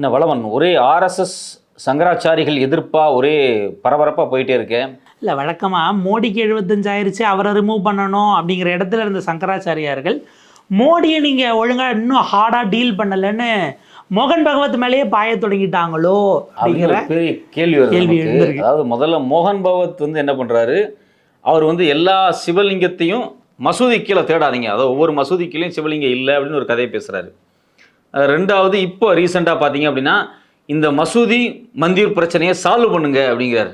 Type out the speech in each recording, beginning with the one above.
இன்னும் வளவன்? ஒரே ஆர்எஸ்எஸ் சங்கராச்சாரிகள் எதிர்ப்பா ஒரே பரபரப்பா போயிட்டே இருக்கேன் இல்லை வழக்கமாக மோடிக்கு எழுபத்தஞ்சாயிருச்சு அவரை ரிமூவ் பண்ணணும் அப்படிங்கிற இடத்துல இருந்த சங்கராச்சாரியார்கள் மோடியை நீங்கள் ஒழுங்காக இன்னும் ஹார்டாக டீல் பண்ணலைன்னு மோகன் பகவத் மேலேயே பாய தொடங்கிட்டாங்களோ அப்படிங்கிற பெரிய கேள்வி கேள்வி. அதாவது முதல்ல மோகன் பகவத் வந்து என்ன பண்றாரு? அவர் வந்து எல்லா சிவலிங்கத்தையும் மசூதி கீழே தேடாதீங்க. அதாவது ஒவ்வொரு மசூதி கீழேயும் சிவலிங்கம் இல்லை அப்படின்னு ஒரு கதையை பேசுறாரு. அஹ் ரெண்டாவது இப்போ ரீசெண்டாக பார்த்தீங்க அப்படின்னா இந்த மசூதி மந்திர் பிரச்சனையை சால்வ் பண்ணுங்க அப்படிங்கிறார்.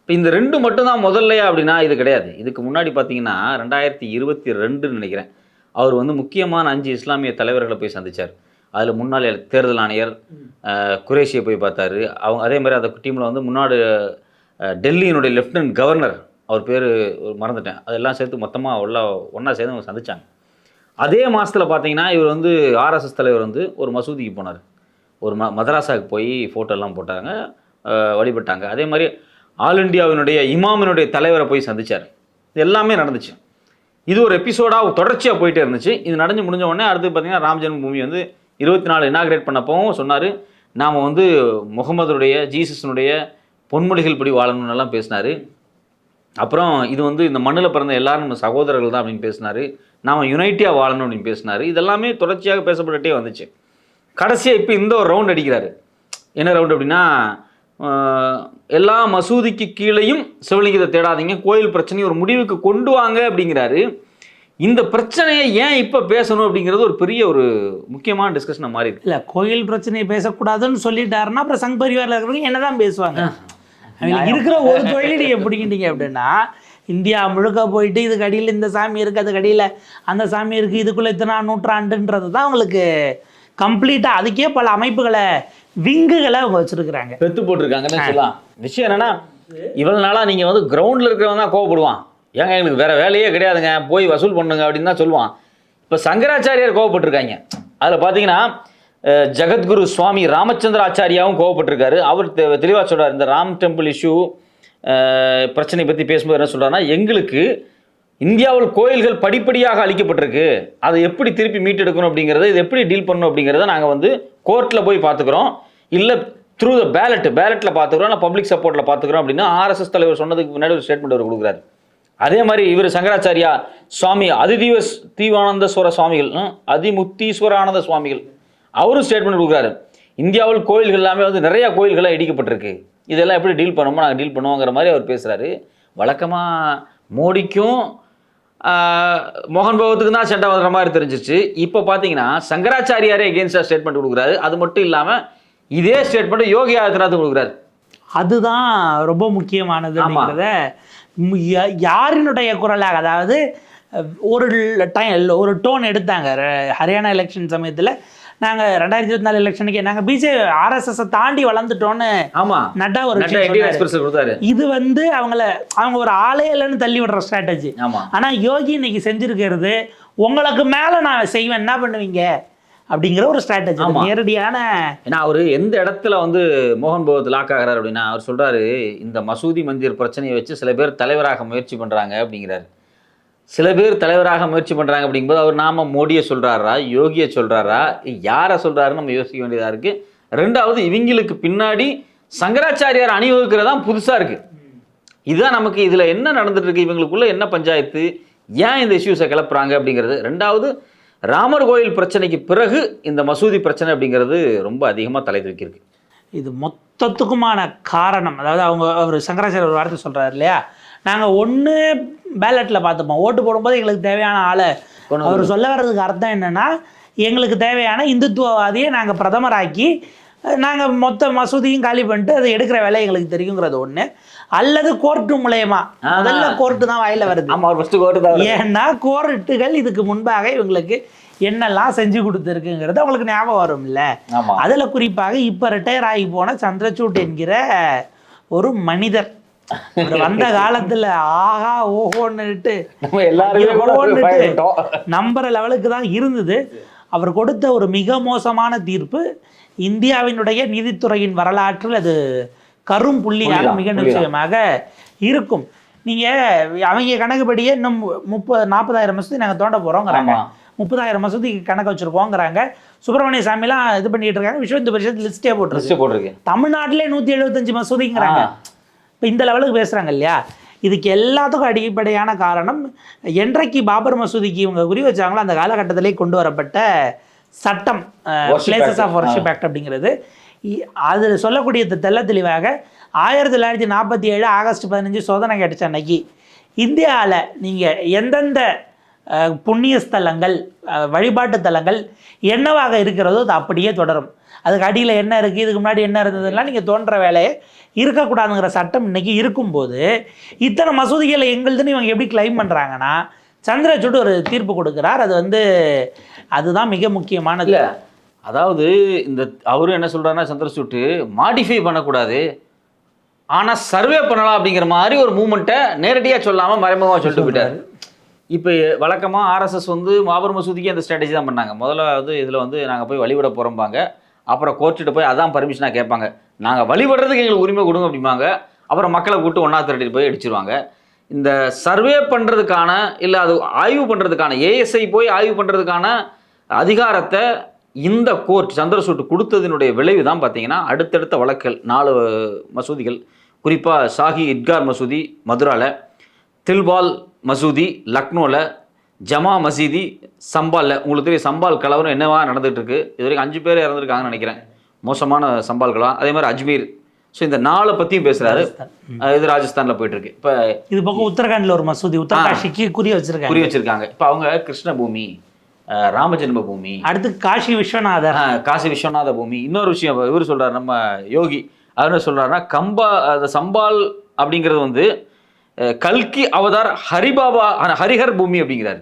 இப்போ இந்த ரெண்டு மட்டும்தான் முதல்லையா அப்படின்னா இது கிடையாது. இதுக்கு முன்னாடி பார்த்தீங்கன்னா ரெண்டாயிரத்தி இருபத்தி ரெண்டுன்னு நினைக்கிறேன் அவர் வந்து முக்கியமான அஞ்சு இஸ்லாமிய தலைவர்களை போய் சந்திச்சார். அதில் முன்னாள் தேர்தல் ஆணையர் குரேஷியை போய் பார்த்தாரு. அவங்க அதே மாதிரி அந்த டீமில் வந்து முன்னாடி டெல்லியினுடைய லெஃப்டினன்ட் கவர்னர் அவர் பேர் மறந்துட்டேன். அதெல்லாம் சேர்த்து மொத்தமாக உள்ள ஒன்றா சேர்ந்து அவங்க சந்தித்தாங்க அதே மாதத்தில் பார்த்தீங்கன்னா இவர் வந்து ஆர்எஸ்எஸ் தலைவர் வந்து ஒரு மசூதிக்கு போனார். ஒரு ம மதராசாவுக்கு போய் ஃபோட்டோலாம் போட்டாங்க வழிபட்டாங்க. அதே மாதிரி ஆல் இந்தியாவினுடைய இமாமினுடைய தலைவரை போய் சந்திச்சார். இது எல்லாமே நடந்துச்சு. இது ஒரு எபிசோடாக தொடர்ச்சியாக போயிட்டே இருந்துச்சு. இது நடந்து முடிஞ்ச உடனே அடுத்து பார்த்தீங்கன்னா ராம் ஜென்மபூமி வந்து இருபத்தி நாலு இனாகிரேட் பண்ணப்பவும் சொன்னார். நாம் வந்து முகமதுடைய ஜீசஸ்னுடைய பொன்மொழிகள் படி வாழணும்னு எல்லாம் பேசினார். அப்புறம் இது வந்து இந்த மண்ணில் பிறந்த எல்லாரும் நம்ம சகோதரர்கள் தான் அப்படின்னு பேசினார். நாம் யுனைட்டியாக வாழணும் அப்படின்னு பேசினார். இதெல்லாமே தொடர்ச்சியாக பேசப்பட்டுட்டே வந்துச்சு. கடைசியாக இப்போ இந்த ஒரு ரவுண்ட் அடிக்கிறாரு. என்ன ரவுண்ட் அப்படின்னா எல்லா மசூதிக்கு கீழேயும் சிவலிங்கத்தை தேடாதீங்க கோயில் பிரச்சனையை ஒரு முடிவுக்கு கொண்டு வாங்க அப்படிங்கிறாரு. இந்த பிரச்சனையை ஏன் இப்போ பேசணும் அப்படிங்கிறது ஒரு பெரிய ஒரு முக்கியமான டிஸ்கஷனை மாறி இருக்கு இல்லை கோயில் பிரச்சனையை பேசக்கூடாதுன்னு சொல்லிட்டாருன்னா அப்புறம் சங் பரிவாரில் இருக்கிறவங்க என்ன தான் பேசுவாங்க இருக்கிற ஒரு தொழிலை நீங்கள் பிடிக்கிட்டீங்க அப்படின்னா இந்தியா முழுக்க போயிட்டு இதுக்கு அடியில் இந்த சாமி இருக்குது அதுக்கு அடியில் அந்த சாமி இருக்குது இதுக்குள்ளே இத்தனை நூற்றாண்டுன்றது தான் அவங்களுக்கு கம்ப்ளீட்டாக அதுக்கே பல அமைப்புகளை விங்குகளை அவங்க வச்சுருக்குறாங்க. பெத்து போட்டிருக்காங்கன்னு சொல்லலாம். விஷயம் என்னன்னா இவ்வளவு நாளா நீங்க வந்து கிரவுண்ட்ல இருக்கிறவன் தான் கோவப்படுவான். ஏங்க எங்களுக்கு வேற வேலையே கிடையாதுங்க போய் வசூல் பண்ணுங்க அப்படின்னு தான் சொல்லுவான். இப்போ சங்கராச்சாரியார் கோவப்பட்டிருக்காங்க. அதில் பார்த்தீங்கன்னா ஜெகத்குரு சுவாமி ராமச்சந்திர ஆச்சாரியாவும் கோவப்பட்டிருக்காரு. அவர் தெ- தெளிவா சொல்றாரு இந்த ராம் டெம்பிள் இஷ்யூ பிரச்சனை பற்றி பேசும்போது என்ன சொல்கிறான்னா எங்களுக்கு இந்தியாவில் கோயில்கள் படிப்படியாக அழிக்கப்பட்டிருக்கு. அதை எப்படி திருப்பி மீட்டெடுக்கணும் அப்படிங்கிறத இது எப்படி டீல் பண்ணணும் அப்படிங்கிறத நாங்கள் வந்து கோர்ட்டில் போய் பார்த்துக்குறோம். இல்லை த்ரூ த பேலட் பேலட்டில் பார்த்துக்குறோம் இல்லை பப்ளிக் சப்போர்ட்டில் பார்த்துக்குறோம் அப்படின்னு ஆர்எஸ்எஸ் தலைவர் சொன்னதுக்கு முன்னாடி ஒரு ஸ்டேட்மெண்ட் அவர் கொடுக்குறாரு. அதே மாதிரி இவர் சங்கராச்சாரியா சுவாமி அதிதீவ தீவானந்தஸ்வர சுவாமிகள் அதிமுத்தீஸ்வரானந்த சுவாமிகள் அவரும் ஸ்டேட்மெண்ட் கொடுக்குறாரு. இந்தியாவில் கோயில்கள் எல்லாமே வந்து நிறையா கோயில்கள்லாம் இடிக்கப்பட்டிருக்கு. இதெல்லாம் எப்படி டீல் பண்ணுமோ நாங்கள் டீல் பண்ணுவோங்கிற மாதிரி அவர் பேசுகிறாரு வழக்கமாக மோடிக்கும் மோகன் பகவத்துக்கு தான் சண்டை வர்ற மாதிரி தெரிஞ்சிச்சு இப்போ பார்த்தீங்கன்னா சங்கராச்சாரியாரே எகேன்ஸ்டாக ஸ்டேட்மெண்ட் கொடுக்குறாரு. அது மட்டும் இல்லாமல் இதே ஸ்டேட்மெண்ட் யோகி ஆதித்யநாத் கொடுக்குறாரு. அதுதான் ரொம்ப முக்கியமானது யாரினுடைய குரலாக அதாவது ஒரு டைம் ஒரு டோன் எடுத்தாங்க. ஹரியானா எலெக்ஷன் சமயத்தில் நாங்கள் ரெண்டாயிரத்தி இருபத்தி நாலு எலெக்ஷனுக்கு நாங்கள் பிஜே ஆர்எஸ்எஸ் தாண்டி வளர்ந்துட்டோன்னு ஆமாம் நட்டா ஒரு இது வந்து அவங்கள அவங்க ஒரு ஆளே இல்லைன்னு தள்ளி விடுற ஸ்ட்ராட்டஜி ஆனால் யோகி இன்னைக்கு செஞ்சிருக்கிறது உங்களுக்கு மேலே நான் செய்வேன் என்ன பண்ணுவீங்க? அப்படிங்கிற ஒரு ஸ்ட்ராட்டஜி. நேரடியான ஏன்னா அவர் எந்த இடத்துல வந்து மோகன் பகவத் லாக் ஆகிறார் அப்படின்னா அவர் சொல்றாரு இந்த மசூதி மந்திர் பிரச்சனையை வச்சு சில பேர் தலைவராக முயற்சி பண்றாங்க அப்படிங்கிறாரு. சில பேர் தலைவராக முயற்சி பண்ணுறாங்க அப்படிங்கும்போது அவர் நாம மோடியை சொல்கிறாரா யோகியை சொல்கிறாரா யாரை சொல்றாருன்னு நம்ம யோசிக்க வேண்டியதாக இருக்குது ரெண்டாவது இவங்களுக்கு பின்னாடி சங்கராச்சாரியார் அணிவகுக்கிறதா புதுசாக இருக்குது இதுதான் நமக்கு இதில் என்ன நடந்துட்டுருக்கு இவங்களுக்குள்ளே என்ன பஞ்சாயத்து? ஏன் இந்த இஷ்யூஸை கிளப்புறாங்க அப்படிங்கிறது. ரெண்டாவது ராமர் கோயில் பிரச்சனைக்கு பிறகு இந்த மசூதி பிரச்சனை அப்படிங்கிறது ரொம்ப அதிகமாக தலை தூக்கியிருக்கு. இது மொத்தத்துக்குமான காரணம். அதாவது அவங்க அவர் சங்கராச்சாரியர் ஒரு வார்த்தை சொல்கிறார் இல்லையா? நாங்கள் ஒன்று பேலட்டில் பார்த்துப்போம். ஓட்டு போடும்போது எங்களுக்கு தேவையான ஆளை. அவர் சொல்ல வர்றதுக்கு அர்த்தம் என்னன்னா எங்களுக்கு தேவையான இந்துத்துவவாதியை நாங்கள் பிரதமராக்கி நாங்கள் மொத்த மசூதியும் காலி பண்ணிட்டு அதை எடுக்கிற வேலை எங்களுக்கு தெரியுங்கிறது ஒன்று அல்லது கோர்ட்டு மூலயமா. முதல்ல கோர்ட்டு தான் வாயில வருது. ஆமா அவர் ஃபர்ஸ்ட் கோட்டு தான் ஏன்னா கோர்ட்டுகள் இதுக்கு முன்பாக இவங்களுக்கு என்னெல்லாம் செஞ்சு கொடுத்துருக்குங்கிறது அவங்களுக்கு ஞாபகம் வரும் இல்லை அதில் குறிப்பாக இப்போ ரிட்டையர் ஆகி போன சந்திரசூட் என்கிற ஒரு மனிதர். வந்த காலத்தில் ஆஹா ஓஹோன்னுட்டு. நம்புற லெவலுக்கு தான் இருந்தது. அவர் கொடுத்த ஒரு மிக மோசமான தீர்ப்பு இந்தியாவினுடைய நீதித்துறையின் வரலாற்றில் அது கரும் புள்ளியாக மிக. நிச்சயமாக இருக்கும். நீங்க அவங்க கணக்குப்படியே இன்னும் முப்பது நாற்பதாயிரம் வருஷத்துக்கு நாங்கள் தோண்ட போகிறோங்கிறாங்க ஆமா. முப்பதாயிரம் மசூதிக்கு கணக்கு வச்சுருக்கோங்கிறாங்க. சுப்பிரமணிய சாமிலாம் இது பண்ணிட்டு இருக்காங்க. விஸ்வ இந்து பரிஷத் லிஸ்ட்டே போட்டிருக்கு. தமிழ்நாட்டிலே நூற்றி எழுபத்தஞ்சு மசூதிங்கிறாங்க. இப்போ இந்த லெவலுக்கு பேசுகிறாங்க இல்லையா இதுக்கு எல்லாத்துக்கும் அடிப்படையான காரணம் என்றைக்கு பாபர் மசூதிக்கு இவங்க குறி வச்சாங்களோ அந்த காலகட்டத்திலே கொண்டு வரப்பட்ட சட்டம் பிளேசஸ். ஆஃப் வர்ஷிப் ஆக்ட் அப்படிங்கிறது. அதில் சொல்லக்கூடிய தெள்ள தெளிவாக ஆயிரத்தி தொள்ளாயிரத்தி நாற்பத்தி ஏழு ஆகஸ்ட் பதினஞ்சு சோதனை கிடைச்ச அன்னைக்கு. இந்தியாவில் நீங்கள் எந்தெந்த புண்ணிய ஸ்தலங்கள் வழிபாட்டு தலங்கள் என்னவாக இருக்கிறதோ அது அப்படியே தொடரும். அதுக்கு அடியில் என்ன இருக்குது இதுக்கு முன்னாடி என்ன இருந்ததுலாம் நீங்கள் தோன்ற வேலையை இருக்கக்கூடாதுங்கிற சட்டம் இன்னைக்கு இருக்கும்போது இத்தனை மசூதிகளை எங்களுதுன்னு இவங்க எப்படி கிளைம் பண்ணுறாங்கன்னா சந்திரசூட் ஒரு தீர்ப்பு கொடுக்குறார். அது வந்து அதுதான் மிக முக்கியமானது. அதாவது இந்த அவரும் என்ன சொல்கிறாருன்னா சந்திரசூட்டு மாடிஃபை பண்ணக்கூடாது. ஆனால் சர்வே பண்ணலாம் அப்படிங்கிற மாதிரி ஒரு மூமெண்ட்டை நேரடியாக சொல்லாமல் மறைமுகமாக சொல்லிட்டு போயிட்டார். இப்போ வழக்கமாக ஆர்எஸ்எஸ் வந்து மாபெரும் மசூதிக்கு அந்த ஸ்ட்ராட்டஜி தான் பண்ணாங்க. முதல்ல வந்து இதில் வந்து நாங்கள் போய் வழிபட போகிறோம்பாங்க அப்புறம் கோர்ட்டுட்டு போய் அதான் பர்மிஷனாக கேட்பாங்க. நாங்கள் வழிபடுறதுக்கு எங்களுக்கு உரிமை கொடுங்க அப்படிம்பாங்க. அப்புறம் மக்களை கூப்பிட்டு ஒன்றா திரட்டிட்டு போய் அடிச்சிருவாங்க. இந்த சர்வே பண்ணுறதுக்கான இல்லை அது ஆய்வு பண்ணுறதுக்கான ஏஎஸ்ஐ போய் ஆய்வு பண்ணுறதுக்கான அதிகாரத்தை இந்த கோர்ட் சந்திரசூட் கொடுத்ததினுடைய விளைவு தான் பார்த்தீங்கன்னா அடுத்தடுத்த வழக்குகள் நாலு மசூதிகள். குறிப்பாக ஷாஹி இட்கார் மசூதி மதுராவில் தில்பால் மசூதி லக்னோவில் ஜமா மசீதி சம்பாலில் உங்களுக்கு தெரியும் சம்பால் கலவரம் என்னவா நடந்துட்டு இருக்கு இது வரைக்கும் அஞ்சு பேர் இறந்துருக்காங்கன்னு நினைக்கிறேன். மோசமான சம்பால் கலவரம். அதே மாதிரி அஜ்மீர். ஸோ இந்த நாளை பற்றியும் பேசுகிறாரு இது ராஜஸ்தானில் போயிட்டு இருக்கு இப்போ இது பக்கம் உத்தரகாண்ட்ல ஒரு மசூதி. உத்தரகாஷிக்கு குறி வச்சிருக்காங்க. குறி வச்சிருக்காங்க. இப்போ அவங்க கிருஷ்ணபூமி அஹ், ராமஜென்ம பூமி அடுத்து காஷி விஸ்வநாதர். ஆஹ், காசி விஸ்வநாத பூமி. இன்னொரு விஷயம் இவர் சொல்றாரு நம்ம யோகி. அவர் என்ன சொல்றாருன்னா கம்பா அந்த சம்பால் அப்படிங்கிறது வந்து கல்கி அவதார் ஹரிபாபா ஆனா, ஹரிஹர் பூமி அப்படிங்கிறாரு.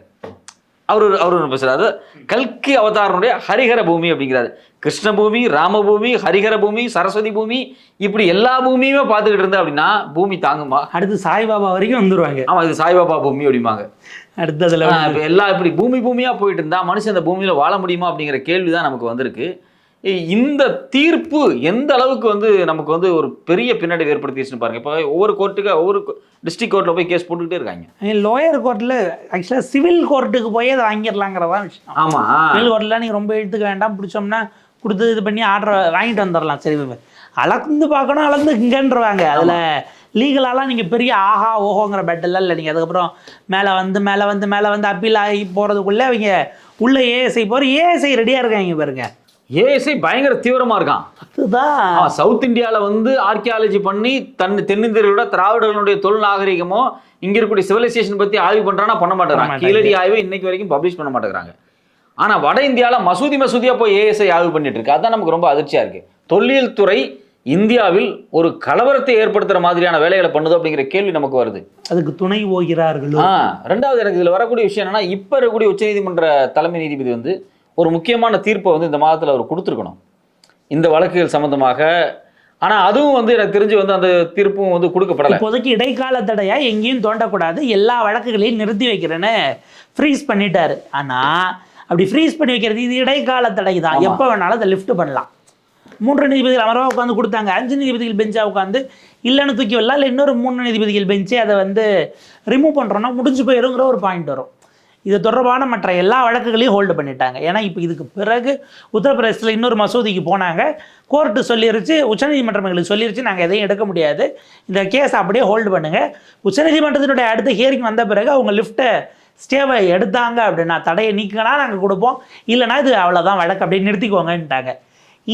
அவர் அவர் ஒன்று பேசுறாரு. கல்கி அவதாரனுடைய ஹரிஹர பூமி அப்படிங்கிறாரு. கிருஷ்ண பூமி ராமபூமி ஹரிஹர பூமி சரஸ்வதி பூமி இப்படி எல்லா பூமியுமே பார்த்துக்கிட்டு இருந்தா அப்படின்னா பூமி தாங்குமா? அடுத்து சாய்பாபா வரைக்கும் வந்துருவாங்க. ஆமா இது சாய்பாபா பூமி அப்படிம்பாங்க. அடுத்ததுல எல்லாம் இப்படி பூமி பூமியா போயிட்டு இருந்தா மனுஷன் அந்த பூமியில வாழ முடியுமா அப்படிங்கிற கேள்வி தான் நமக்கு வந்திருக்கு. இந்த தீர்ப்பு எந்த அளவுக்கு வந்து நமக்கு வந்து ஒரு பெரிய பின்னடைவு ஏற்படுத்திடுச்சுன்னு பாருங்க. இப்போ ஒவ்வொரு கோர்ட்டுக்கு ஒவ்வொரு டிஸ்ட்ரிக்ட் கோர்ட்ல போய் கேஸ் போட்டுக்கிட்டே இருக்காங்க. லோயர் கோர்ட்டில் ஆக்சுவலாக சிவில் கோர்ட்டுக்கு போய் அதை வாங்கிடலாங்கிறதான் விஷயம். ஆமா. சிவில் கோர்ட்டில் நீங்கள் ரொம்ப இழுத்துக்க வேண்டாம் பிடிச்சோம்னா கொடுத்து இது பண்ணி ஆர்டர் வாங்கிட்டு வந்துடலாம். சரி அளந்து பார்க்கணும் அளந்து இங்கன்றவாங்க. அதில் லீகலாலாம் நீங்கள் பெரிய ஆஹா ஓஹோங்கிற பெட்டெல்லாம் இல்லை நீங்கள் அதுக்கப்புறம் மேலே வந்து மேலே வந்து மேலே வந்து அப்பீல் ஆகி போகிறதுக்குள்ளே அவங்க உள்ள ஏஎஸ்ஐ போகிற ஏஎஸ்ஐ ரெடியாக இருக்காங்க பாருங்க. ஏஎஸ்ஐ பயங்கர தீவிரமா இருக்கான். அதுதான். சவுத் இந்தியால வந்து ஆர்கியாலஜி பண்ணி தன் தென்னிந்தியர்களோட திராவிடர்களுடைய தொழில் நாகரிகமோ இங்க இருக்கக்கூடிய சிவிலைசேஷன் பத்தி ஆய்வு பண்றானா? பண்ண மாட்டேங்கிறாங்க மாட்டாங்க. கீழடி ஆய்வு இன்னைக்கு வரைக்கும் பப்ளிஷ் பண்ண மாட்டேங்கிறாங்க. ஆனா வட இந்தியால மசூதி மசூதியா போய் ஏஎஸ்ஐ ஆய்வு பண்ணிட்டு இருக்கு. அதான் நமக்கு ரொம்ப அதிர்ச்சியா இருக்கு. தொல்லியல் துறை இந்தியாவில் ஒரு கலவரத்தை ஏற்படுத்துற மாதிரியான வேலைகளை பண்ணுது அப்படிங்கிற கேள்வி நமக்கு வருது. அதுக்கு துணை போகிறார்களோ ஆ ரெண்டாவது எனக்கு இதுல வரக்கூடிய விஷயம் என்னன்னா இப்ப இருக்கக்கூடிய உச்சநீதிமன்ற தலைமை நீதிபதி வந்து ஒரு முக்கியமான தீர்ப்பை வந்து இந்த மாதத்துல அவர் கொடுத்துருக்கணும். இந்த வழக்குகள் சம்பந்தமாக. ஆனா அதுவும் வந்து எனக்கு தெரிஞ்சு வந்து அந்த தீர்ப்பும் வந்து கொடுக்கப்படலை. இப்போதைக்கு இடைக்கால தடையா எங்கேயும் தோண்டக்கூடாது. எல்லா வழக்குகளையும் நிறுத்தி வைக்கிறேன்னு ஃப்ரீஸ் பண்ணிட்டாரு. ஆனா அப்படி ஃப்ரீஸ் பண்ணி வைக்கிறது இது இடைக்கால தடை தான். எப்போ வேணாலும் அதை லிஃப்ட் பண்ணலாம். மூன்று நீதிபதிகள் அமர்வா உட்காந்து கொடுத்தாங்க. அஞ்சு நீதிபதிகள் பெஞ்சா உட்காந்து இல்லைன்னு தூக்கி வரலாம் இல்லை இன்னொரு மூணு நீதிபதிகள் பெஞ்சே அதை வந்து ரிமூவ் பண்ணுறோன்னா முடிஞ்சு போயிருங்கிற ஒரு பாயிண்ட் வரும். இது தொடர்பான மற்ற எல்லா வழக்குகளையும் ஹோல்டு பண்ணிட்டாங்க. ஏன்னா இப்போ இதுக்கு பிறகு உத்தரப்பிரதேசத்தில் இன்னொரு மசூதிக்கு போனாங்க. கோர்ட்டு சொல்லிருச்சு உச்சநீதிமன்றம் எங்களுக்கு சொல்லிருச்சு நாங்கள் எதையும் எடுக்க முடியாது. இந்த கேஸ் அப்படியே ஹோல்டு பண்ணுங்கள் உச்சநீதிமன்றத்தினுடைய அடுத்த ஹியரிங் வந்த பிறகு அவங்க லிஃப்ட்டை ஸ்டேவை எடுத்தாங்க அப்படின்னா தடையை நீக்கினா நாங்கள் கொடுப்போம். இல்லைனா இது அவ்வளோதான் வழக்கு அப்படியே நிறுத்திக்கோங்கன்ட்டாங்க.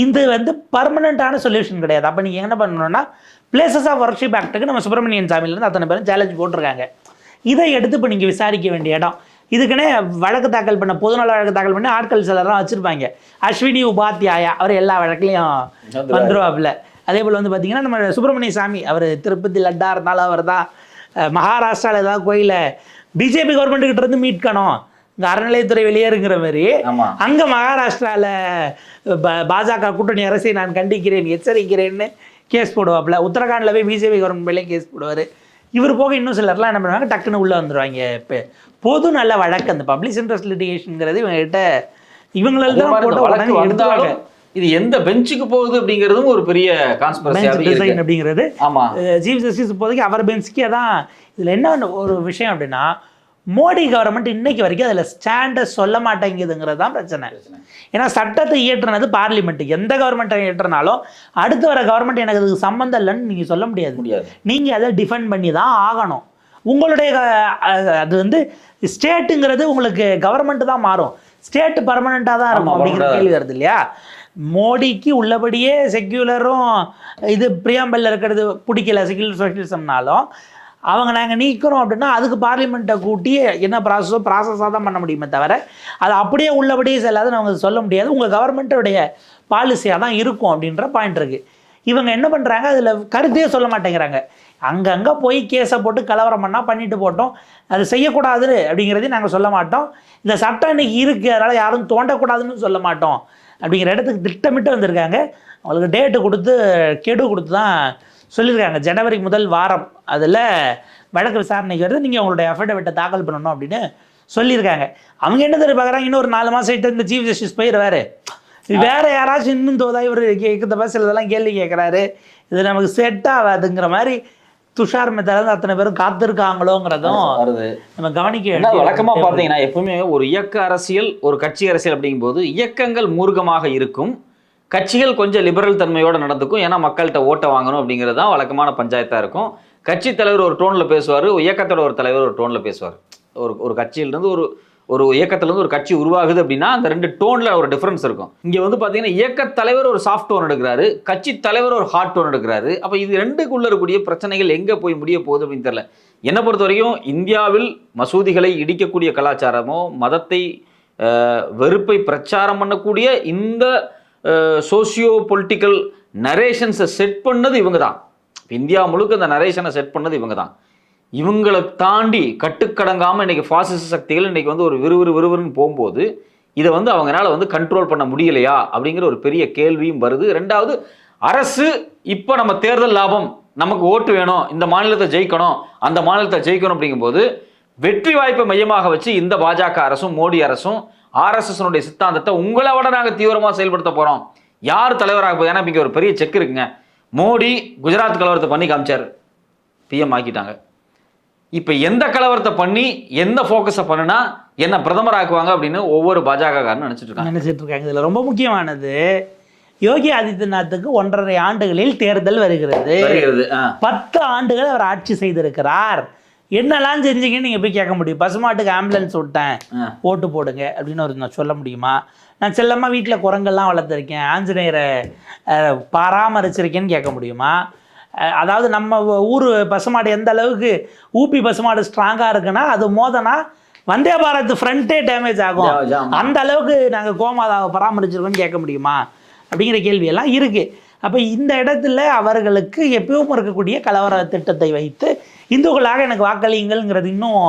இது வந்து பர்மனண்ட்டான சொல்யூஷன் கிடையாது. அப்போ நீங்கள் என்ன பண்ணணும்னா பிளேசஸ் ஆஃப் ஒர்க்ஷிப் ஆக்ட்டுக்கு நம்ம சுப்பிரமணியன் சாமியிலேருந்து அத்தனை பேரும் சேலஞ்ச் போட்டிருக்காங்க. இதை எடுத்து இப்போ நீங்கள் விசாரிக்க வேண்டிய இடம். இதுக்குன்னே வழக்கு தாக்கல் பண்ண பொதுநல வழக்கு தாக்கல் பண்ணி ஆட்கள் சிலர்லாம் வச்சுருப்பாங்க. அஸ்வினி உபாத்யாயா அவர் எல்லா வழக்குலையும். வந்துருவாப்புல. அதே போல் வந்து பார்த்தீங்கன்னா நம்ம சுப்பிரமணிய சாமி அவர் திருப்பதி லட்டா இருந்தாலும் அவர் தான் மகாராஷ்டிராவில் ஏதாவது கோயிலை பிஜேபி கவர்மெண்ட்டுக்கிட்ட இருந்து மீட்கணும் இங்கே அறநிலையத்துறை வெளியேறுங்கிற மாதிரி அங்கே மகாராஷ்டிராவில் பாஜக கூட்டணி அரசை நான் கண்டிக்கிறேன் எச்சரிக்கிறேன்னு கேஸ் போடுவாப்புல. உத்தரகாண்டில் போய் பிஜேபி கவர்மெண்ட் மேலே கேஸ் போடுவார். இவர் போக இன்னும் சிலர்லாம் என்ன பண்ணுவாங்க டக்குன்னு உள்ளே வந்துடுவாங்க இப்போ பொது நல்ல வழக்கு அந்த பப்ளிக் இன்ட்ரெஸ்ட் லிட்டிகேஷனுங்கிறது இவங்ககிட்ட இவங்களால தான் போட்டு வழக்கு வந்தாலும் இது எந்த பெஞ்சுக்கு போகுது அப்படிங்கிறதும் ஒரு பெரிய இருக்கு. அப்படிங்கிறது. ஆமா. சீஃப் ஜஸ்டிஸ் இப்போதைக்கு அவர் பெஞ்சுக்கே தான் இதில் என்ன ஒரு விஷயம் அப்படின்னா மோடி கவர்மெண்ட் இன்னைக்கு வரைக்கும் அதில் ஸ்டாண்டை சொல்ல மாட்டேங்குதுங்கிறது தான் பிரச்சனை. ஏன்னா சட்டத்தை இயற்றுனது பார்லிமெண்ட் எந்த கவர்மெண்ட்டை இயற்றினாலும் அடுத்து வர கவர்மெண்ட் எனக்கு அதுக்கு சம்மந்தம் இல்லைன்னு நீங்கள் சொல்ல முடியாது. முடியாது. நீங்கள் அதை டிஃபெண்ட் பண்ணி தான் ஆகணும். உங்களுடைய அது வந்து ஸ்டேட்டுங்கிறது உங்களுக்கு கவர்மெண்ட் தான் மாறும். ஸ்டேட் பர்மனெண்ட்டாக தான் இருக்கும் அப்படிங்கிற. கேள்வி வருது இல்லையா? மோடிக்கு உள்ளபடியே செக்யூலரும் இது பிரியாம்பல்ல இருக்கிறது பிடிக்கல செக்யூலர் சோஷியலிசம்னாலும் அவங்க நாங்கள் நீக்கிறோம் அப்படின்னா அதுக்கு பார்லிமெண்ட்டை கூட்டி என்ன ப்ராசஸோ ப்ராசஸாக தான் பண்ண முடியுமே தவிர அது அப்படியே உள்ளபடியே செல்லாதுன்னு அவங்க சொல்ல முடியாது. உங்கள் கவர்மெண்ட்டோடைய பாலிசியாக தான் இருக்கும் அப்படின்ற பாயிண்ட் இருக்குது இவங்க என்ன பண்ணுறாங்க அதில் கருத்தையே சொல்ல மாட்டேங்கிறாங்க. அங்கங்கே போய் கேஸை போட்டு கலவரம் பண்ணால் பண்ணிட்டு போட்டோம். அது செய்யக்கூடாது அப்படிங்கிறதையும் நாங்கள் சொல்ல மாட்டோம். இந்த சட்டம் இன்னைக்கு இருக்குது அதனால் யாரும் தோண்டக்கூடாதுன்னு சொல்ல மாட்டோம். அப்படிங்கிற இடத்துக்கு திட்டமிட்டு வந்திருக்காங்க. அவங்களுக்கு டேட்டு கொடுத்து கெடு கொடுத்து தான் சொல்லியிருக்காங்க. ஜனவரி முதல் வாரம் அதில் வழக்கு விசாரணைக்கு வருது. நீங்கள் உங்களுடைய அஃபிடவிட்டை தாக்கல் பண்ணணும் அப்படின்னு சொல்லியிருக்காங்க. அவங்க என்ன தெரியும் பார்க்குறாங்க இன்னும் ஒரு நாலு மாதம் கிட்ட இந்த சீஃப் ஜஸ்டிஸ் போயிடுவார் வேற யாராச்சும் இன்னும் தோதா இவர் கேட்குறத சிலதெல்லாம் கேள்வி கேட்குறாரு இது நமக்கு செட் ஆகாதுங்கிற மாதிரி துஷார் மெத்தால அத்தனை பேரும் காத்திருக்காங்களோங்கிறதும் நம்ம கவனிக்க ஏன்னா வேண்டிய வழக்கமா ஒரு பார்த்தீங்கன்னா எப்பவுமே ஒரு இயக்க அரசியல் ஒரு கட்சி அரசியல் அப்படிங்கும்போது இயக்கங்கள் மூர்க்கமாக இருக்கும். கட்சிகள் கொஞ்சம் லிபரல் தன்மையோட நடந்துக்கும். ஏன்னா மக்கள்கிட்ட ஓட்டை வாங்கணும் அப்படிங்கிறது தான் வழக்கமான பஞ்சாயத்தா இருக்கும். கட்சி தலைவர் ஒரு டோன்ல பேசுவார் இயக்கத்தோட ஒரு தலைவர் ஒரு டோன்ல பேசுவார். ஒரு ஒரு கட்சியிலிருந்து ஒரு ஒரு இயக்கத்திலிருந்து ஒரு கட்சி உருவாகுது அப்படின்னா அந்த ரெண்டு டோன்ல ஒரு டிஃபரன்ஸ் இருக்கும். இங்க வந்து பாத்தீங்கன்னா இயக்க தலைவர் ஒரு சாஃப்ட் டோன் எடுக்கிறாரு கட்சி தலைவர் ஒரு ஹார்ட் டோன் எடுக்கிறாரு. அப்ப இது ரெண்டுக்குள்ள இருக்கக்கூடிய பிரச்சனைகள் எங்க போய் முடிய போகுது அப்படின்னு தெரியல. என்னை பொறுத்த வரைக்கும் இந்தியாவில் மசூதிகளை இடிக்கக்கூடிய கலாச்சாரமோ மதத்தை வெறுப்பை பிரச்சாரம் பண்ணக்கூடிய இந்த சோசியோ பொலிட்டிக்கல் நரேஷன்ஸை செட் பண்ணது இவங்க தான் இந்தியா முழுக்க அந்த நரேஷனை செட் பண்ணது இவங்க தான் இவங்களை தாண்டி கட்டுக்கடங்காமல் இன்றைக்கி ஃபாசிச சக்திகள் இன்றைக்கி வந்து ஒரு விறுவிறு விறுவிறுன்னு போகும்போது இதை வந்து அவங்களால வந்து கண்ட்ரோல் பண்ண முடியலையா அப்படிங்கிற ஒரு பெரிய கேள்வியும் வருது. ரெண்டாவது அரசு இப்போ நம்ம தேர்தல் லாபம் நமக்கு ஓட்டு வேணும் இந்த மாநிலத்தை ஜெயிக்கணும் அந்த மாநிலத்தை ஜெயிக்கணும் அப்படிங்கும்போது வெற்றி வாய்ப்பை மையமாக வச்சு இந்த பாஜக அரசும் மோடி அரசும் ஆர்எஸ்எஸ்னுடைய சித்தாந்தத்தை உங்களை விட நாங்கள் தீவிரமாக செயல்படுத்த போகிறோம் யார் தலைவராக போகுது? ஏன்னா இங்கே ஒரு பெரிய செக் இருக்குங்க. மோடி குஜராத் கலவரத்தை பண்ணி காமிச்சார். பிஎம் ஆக்கிட்டாங்க. இப்போ எந்த கலவரத்தை பண்ணி எந்த ஃபோக்கஸை பண்ணுனா என்ன பிரதமர் ஆக்குவாங்க அப்படின்னு ஒவ்வொரு பாஜக காரனும் நினைச்சிட்டு இருக்காங்க. நினைச்சிட்டு இருக்காங்க. இதில் ரொம்ப முக்கியமானது யோகி ஆதித்யநாத்துக்கு ஒன்றரை ஆண்டுகளில் தேர்தல் வருகிறது. பத்து ஆண்டுகள் அவர் ஆட்சி செய்திருக்கிறார். என்னெல்லாம் செஞ்சீங்கன்னு நீங்கள் போய் கேட்க முடியும். பசுமாட்டுக்கு ஆம்புலன்ஸ் விட்டேன். ஓட்டு போடுங்க அப்படின்னு ஒரு நான் சொல்ல முடியுமா? நான் செல்லம்மா வீட்டில் குரங்கெல்லாம் வளர்த்துருக்கேன். ஆஞ்சநேயரை பராமரிச்சிருக்கேன்னு கேட்க முடியுமா? அதாவது நம்ம ஊர் பசுமாடு எந்த அளவுக்கு ஊபி பசுமாடு ஸ்ட்ராங்காக இருக்குன்னா அது மோதனா வந்தே பாரத் ஃப்ரண்ட்டே டேமேஜ் ஆகும். அந்த அளவுக்கு நாங்கள் கோமாதாவை பராமரிச்சிருக்கோம்னு கேட்க முடியுமா? அப்படிங்கிற கேள்வியெல்லாம் இருக்குது அப்போ இந்த இடத்துல அவர்களுக்கு எப்பவும் இருக்கக்கூடிய கலவர திட்டத்தை வைத்து இந்துக்களாக எனக்கு வாக்களியுங்கள்ங்கிறது இன்னும்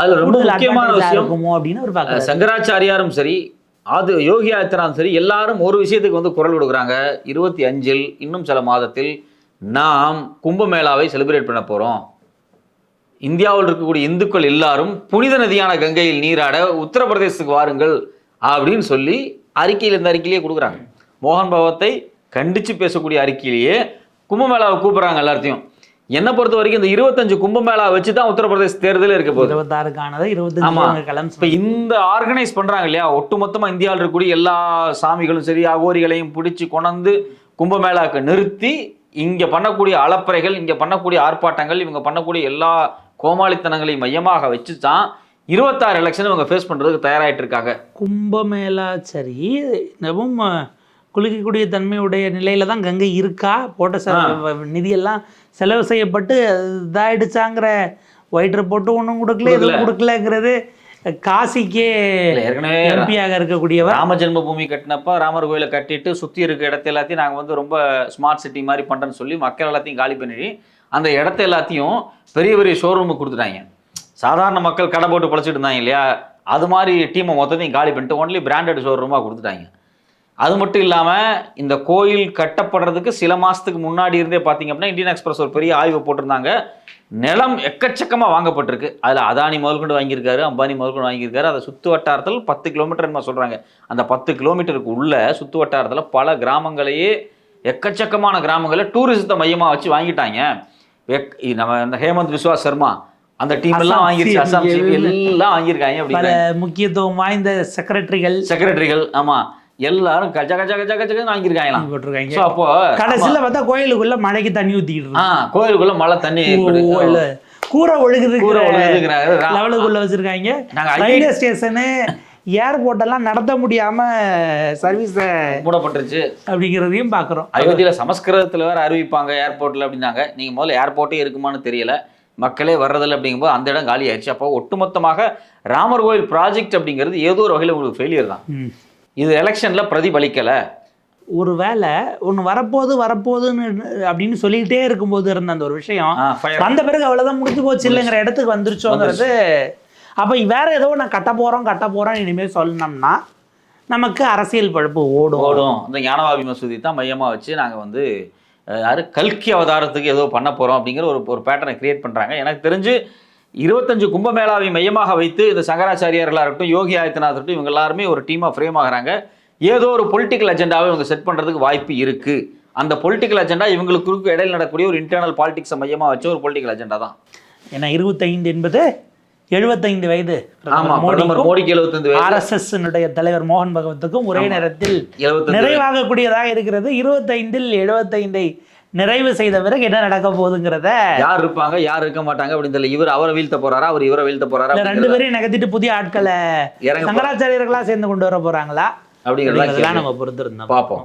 அதுல ரொம்ப முக்கியமான விஷயம் இருக்குமோ அப்படின்னு ஒரு பார்க்குறாரு. சங்கராச்சாரியாரும் சரி அது யோகி ஆதித்யநாத் சரி எல்லாரும் ஒரு விஷயத்துக்கு வந்து குரல் கொடுக்குறாங்க. இருபத்தி அஞ்சில் இன்னும் சில மாதத்தில் நாம் கும்பமேளாவை செலிப்ரேட் பண்ண போறோம். இந்தியாவில் இருக்கக்கூடிய இந்துக்கள் எல்லாரும் புனித நதியான கங்கையில் நீராட உத்தரப்பிரதேசத்துக்கு வாருங்கள் அப்படின்னு சொல்லி அறிக்கையில் இந்த அறிக்கையிலேயே கொடுக்குறாங்க. மோகன் பகவத்தை கண்டிச்சு பேசக்கூடிய அறிக்கையிலேயே கும்பமேளாவை கூப்பிடுறாங்க எல்லாத்தையும் என்னை பொறுத்த வரைக்கும் இந்த இருபத்தஞ்சு கும்பமேளா வச்சு தான் உத்தரப்பிரதேச தேர்தலே இருக்க போகுது. இருபத்தாறுக்கானதை. இருபத்தஞ்சு இப்ப இந்த ஆர்கனைஸ் பண்றாங்க இல்லையா? ஒட்டுமொத்தமா இந்தியாவில் இருக்கக்கூடிய எல்லா சாமிகளும் சரி அகோரிகளையும் பிடிச்சு கொண்டாந்து கும்பமேளாக்கு நிறுத்தி இங்க பண்ணக்கூடிய அலப்பறைகள் இங்க பண்ணக்கூடிய ஆர்ப்பாட்டங்கள் இவங்க பண்ணக்கூடிய எல்லா கோமாளித்தனங்களையும் மையமாக வச்சு தான் இருபத்தாறு எலெக்ஷன் இவங்க ஃபேஸ் பண்றதுக்கு தயாராயிட்டு இருக்காங்க கும்பமேளா சரி இன்னமும் குளிக்கக்கூடிய தன்மையுடைய நிலையில தான் கங்கை இருக்கா? போட்ட செ நிதியெல்லாம் செலவு செய்யப்பட்டு அது இதாயிடுச்சாங்கிற ஒயிட் ரிப்போர்ட்டு ஒன்றும் கொடுக்கல. எதுவும் கொடுக்கலங்கிறது காசிக்கே ஏற்கனவே எம்பியாக இருக்கக்கூடியவர். ராம ஜென்ம பூமி கட்டினப்ப ராமர் கோயிலை கட்டிட்டு சுத்தி இருக்க இடத்த எல்லாத்தையும் நாங்க வந்து ரொம்ப ஸ்மார்ட் சிட்டி மாதிரி பண்றேன்னு சொல்லி மக்கள் எல்லாத்தையும் காலி பண்ணி அந்த இடத்த எல்லாத்தையும் பெரிய பெரிய ஷோரூமுக்கு கொடுத்துட்டாங்க. சாதாரண மக்கள் கடை போட்டு பழச்சிட்டு இருந்தாங்க இல்லையா? அது மாதிரி டீமை மொத்தத்தையும் காலி பண்ணிட்டு ஒன்லி பிராண்டட் ஷோரூமாக கொடுத்துட்டாங்க. அது மட்டும் இல்லாமல் இந்த கோயில் கட்டப்படுறதுக்கு சில மாதத்துக்கு முன்னாடி இருந்தே பார்த்தீங்க அப்படின்னா இந்தியன் எக்ஸ்பிரஸ் ஒரு பெரிய ஆய்வு போட்டிருந்தாங்க. நிலம் எக்கச்சக்கமாக வாங்கப்பட்டிருக்கு. அதில் அதானி முதல்கொண்டு வாங்கியிருக்காரு அம்பானி முதல்கொண்டு வாங்கியிருக்காரு. அதை சுற்று வட்டாரத்தில் பத்து கிலோமீட்டர் என்ன சொல்கிறாங்க அந்த பத்து கிலோமீட்டருக்கு உள்ள சுற்று வட்டாரத்தில் பல கிராமங்களையே எக்கச்சக்கமான கிராமங்களை டூரிசத்தை மையமாக வச்சு வாங்கிட்டாங்க. எக்- நம்ம இந்த ஹேமந்த் விஸ்வா சர்மா அந்த டீம் எல்லாம் வாங்கிருச்சு. அசாம் எல்லாம் வாங்கியிருக்காங்க பல முக்கியத்துவம் வாய்ந்த செக்ரட்டரிகள் செக்ரட்டரிகள் ஆமா. எல்லாரும் கஜ கஜ கஜ கஜன்னு வாங்கியிருக்காங்களாம். போட்டிருக்காங்க. அப்போ கடைசியில பார்த்தா கோயிலுக்குள்ள மழைக்கு தண்ணி ஊத்திக்கிட்டு ஆ கோயிலுக்குள்ள மழை தண்ணி கூரை ஒழுகுது கூரை ஒழுகுதுங்கிறாரு. லெவலுக்குள்ள வச்சிருக்காங்க. ரயில்வே ஸ்டேஷனு ஏர்போர்ட் எல்லாம் நடத்த முடியாம சர்வீஸ மூடப்பட்டுருச்சு. அப்படிங்கிறதையும் பாக்குறோம். அயோத்தியில சமஸ்கிருதத்துல வேற அறிவிப்பாங்க ஏர்போர்ட்ல அப்படின்னாங்க. நீங்க முதல்ல ஏர்போர்ட்டே இருக்குமான்னு தெரியல. மக்களே வர்றதில்ல அப்படிங்கும்போது அந்த இடம் காலி ஆயிடுச்சு அப்போ ஒட்டுமொத்தமாக ராமர் கோயில் ப்ராஜெக்ட் அப்படிங்கிறது ஏதோ ஒரு வகையில் உங்களுக்கு ஃபெயிலியர் தான். இது எலெக்ஷன்ல பிரதிபலிக்கல. ஒரு வேலை ஒன்று வரப்போகுது வரப்போகுதுன்னு அப்படின்னு சொல்லிக்கிட்டே இருக்கும்போது இருந்த அந்த ஒரு விஷயம். வந்த பிறகு அவ்வளோதான் முடிஞ்சு போச்சு இல்லைங்கிற இடத்துக்கு வந்துருச்சோங்கிறது அப்போ வேற ஏதோ நான் கட்ட போகிறோம் கட்ட போகிறோம் இனிமேல் சொல்லணும்னா நமக்கு அரசியல் பழப்பு ஓடும். ஓடும். இந்த ஞானவாபி மசூதி தான் மையமா வச்சு நாங்க வந்து யாரு கல்கி அவதாரத்துக்கு ஏதோ பண்ண போறோம் அப்படிங்கிற ஒரு ஒரு பேட்டர்னை கிரியேட் பண்றாங்க. எனக்கு தெரிஞ்சு இருபத்தஞ்சு கும்பமேளாவை மையமாக வைத்து இந்த சங்கராச்சாரியார்களாக இருக்கட்டும் யோகி ஆதித்யநாத் இருக்கட்டும் இவங்க எல்லாருமே ஒரு டீமா ஃப்ரேம் ஆகுறாங்க ஏதோ ஒரு பொலிட்டிக்கல் அஜெண்டாவை இவங்க செட் பண்றதுக்கு வாய்ப்பு இருக்கு. அந்த பொலிட்டிக்கல் அஜெண்டா இவங்களுக்கு இடையில் நடக்கக்கூடிய ஒரு இன்டர்னல் பாலிடிக்ஸை மையமா வச்ச ஒரு பொலிட்டிக்கல் அஜெண்டா தான். ஏன்னா இருபத்தைந்து என்பது எழுபத்தைந்து வயது. பிரதமர் மோடிக்கு எழுபத்தஞ்சு வயசு ஆர்எஸ்எஸ் தலைவர் மோகன் பகவத்துக்கும் ஒரே நேரத்தில் நிறைவாகக்கூடியதாக இருக்கிறது. இருபத்தைந்தில் எழுபத்தைந்தை நிறைவு செய்த பிறகு என்ன நடக்க போகுதுங்கிறத யார் இருப்பாங்க யார் இருக்க மாட்டாங்க அப்படின்னு தெரியல. இவர் அவரை வீழ்த்த போறாரா அவர் இவரை வீழ்த்த போறாரா ரெண்டு பேரையும் நகர்த்திட்டு புதிய ஆட்களை சங்கராச்சாரியர்களா சேர்ந்து கொண்டு வர போறாங்களா? அப்படிங்கிறதெல்லாம். நம்ம பொறுத்திருந்தோம். பார்ப்போம்.